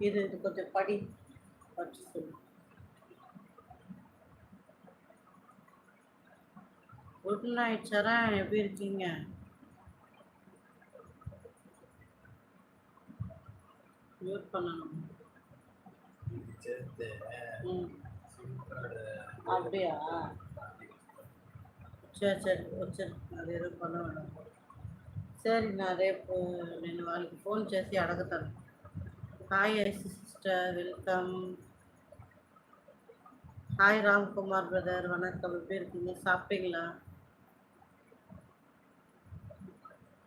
இது இது கொஞ்சம் படி படிச்சு சொல்லு குட் நைட் சரண் எப்படி இருக்கீங்க மியூட் பண்ணணும் சேர்த்து ம் சிம் கார்டு அப்படியா சரி சரி వచ్చారు అది ఏదో పని మేడం సరే నా రేపు నేను వాళ్ళకి ఫోన్ చేసి అడుగుతాను hi sister welcome hi Ramkumar brother வணக்கம். எப்படி இருக்கீங்க? சாப்பிட்டீங்களா?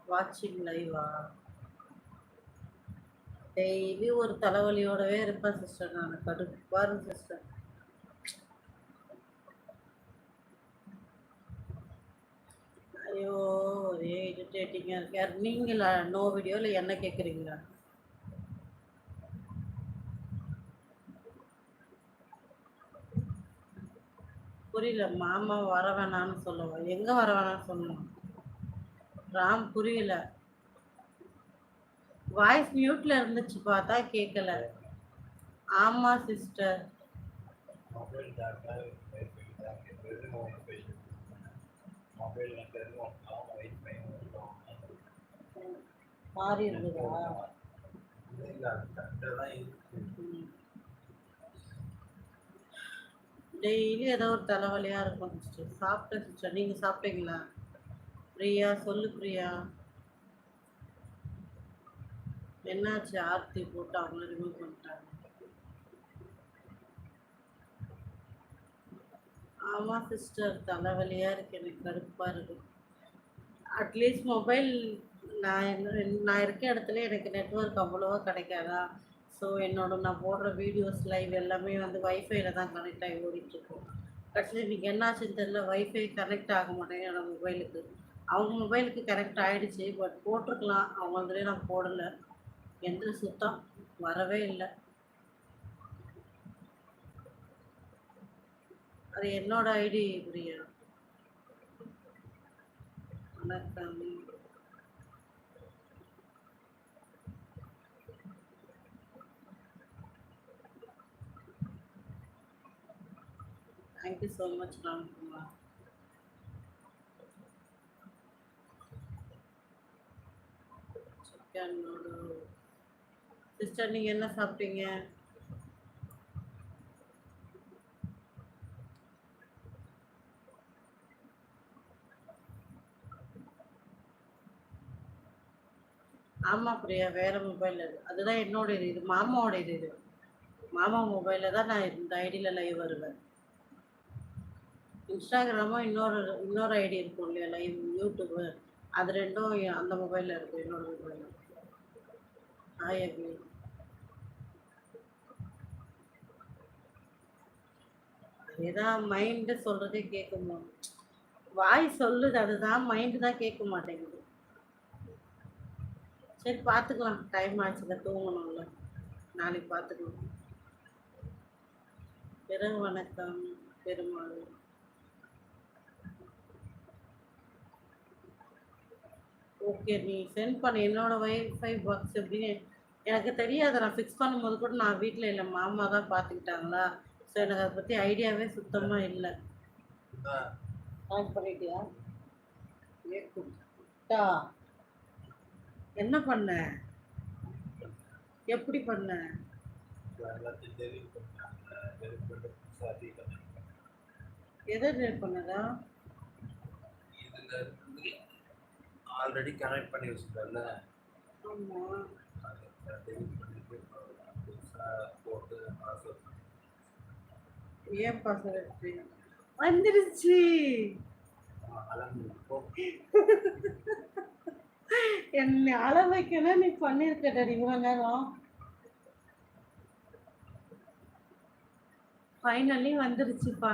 வாட்சிங் லைவா டெய்லி ஒரு தலைவலியோடவே இருப்பேன் சிஸ்டர் நான் கடுப்பாக இருக்கு சிஸ்டர் ஐயோ ஒரே இரிட்டேட்டிங்காக இருக்கு. யார் நீங்கள்? நோ வீடியோ இல்லை என்ன கேட்குறீங்களா புரியல. மாமா வர வேணாம்னு சொல்லுவோம் எங்கே வர வேணாம்னு சொல்லணும்? ராம் புரியல. வாய்ஸ் மியூட்ல இருந்துச்சு பார்த்தா கேட்கல ஆமா சிஸ்டர் மாறி இருந்ததா வைஃபை தான் வெறும் வைஃபை மொபைல் நம்பர் ஒன்றாம் வைஃபை ஒன்றாம் மாறி இருந்ததா இல்லை அது கரெக்டாக தான் இருக்கு டெய்லி ஏதோ ஒரு தலைவலியாக இருக்கும் சிஸ்டர். சாப்பிட்டேன் சிஸ்டர். நீங்கள் சாப்பிட்டீங்களா? பிரியா சொல்லு பிரியா. என்னாச்சு? ஆர்த்தி போட்டு அவங்கள ரிமூவ் பண்ணிட்டாங்க. ஆமாம் சிஸ்டர். தலைவலியாக இருக்கு. எனக்கு கடுப்பாக இருக்கு. அட்லீஸ்ட் மொபைல் நான் என்ன- நான் இருக்க இடத்துல எனக்கு நெட்ஒர்க் அவ்வளோவா கிடைக்காதா? ஸோ என்னோட நான் போடுற வீடியோஸ் லைவ் எல்லாமே வந்து வைஃபைல தான் கனெக்ட் ஆகி ஓடிட்டு இருக்கும் கடைசியில் இன்றைக்கி என்னாச்சுன்னு தெரியல. வைஃபை கனெக்ட் ஆக மாட்டேங்குது என்னோட மொபைலுக்கு அவங்க மொபைலுக்கு கனெக்ட் ஆகிடுச்சு பட் போட்டிருக்கலாம். அவங்க அதுலேயே நான் போடலை. எந்த சுத்தம்? வரவே இல்லை. அது என்னோட ஐடி பிரியா? வணக்கம். Thank you so much Ramkumar chicken sister நீங்கள் என்ன சாப்பிட்டீங்க? ஆமாம் பிரியா வேறு மொபைல் இது அதுதான் என்னோட இது இது மாமாவோட இது. இது மாமா மொபைலில் தான் நான் இந்த ஐடியில் லைவ் வருவேன். இன்ஸ்டாகிராமும் இன்னொரு இன்னொரு ஐடி இருக்கும் இல்லையா? லைவ் யூடியூப்பு அது ரெண்டும் அந்த மொபைலில் இருக்கும் என்னோட மொபைலில் ஹாய் அபி அதுதான் மைண்டு சொல்கிறதே கேட்குமா வாய் சொல்லுது. அதுதான் மைண்டு தான் கேட்க மாட்டேங்குது. சரி பார்த்துக்கலாம் டைம் ஆச்சுல தூங்கணும்ல. நாளைக்கு பார்த்துக்கலாம் பிறகு வணக்கம் பெருமாள். ஓகே நீ சென்ட் பண்ண. என்னோட வைஃபை பாக்ஸ் எப்படின்னு எனக்கு தெரியாது. நான் ஃபிக்ஸ் பண்ணும்போது கூட நான் வீட்டில் இல்லை மாமா தான் பார்த்துக்கிட்டாங்களா ஸோ எனக்கு அதை பற்றி ஐடியாவே சுத்தமாக இல்லை. ஆன் பண்ணிட்டியா? ஏ என்ன பண்ண? எப்படி பண்ண? எதை டெலிட் பண்ணதா? ஆல்ரெடி கனெக்ட் பண்ணி வச்சுருக்கல போட்டு பாஸ்வேர்ட் ஏன் பாஸ்வேர்ட் வந்துருச்சு. போ என்னை அழ வைக்கணும் நீ பண்ணியிருக்கடா இவ்வளோ நேரம். ஃபைனலி வந்துருச்சுப்பா.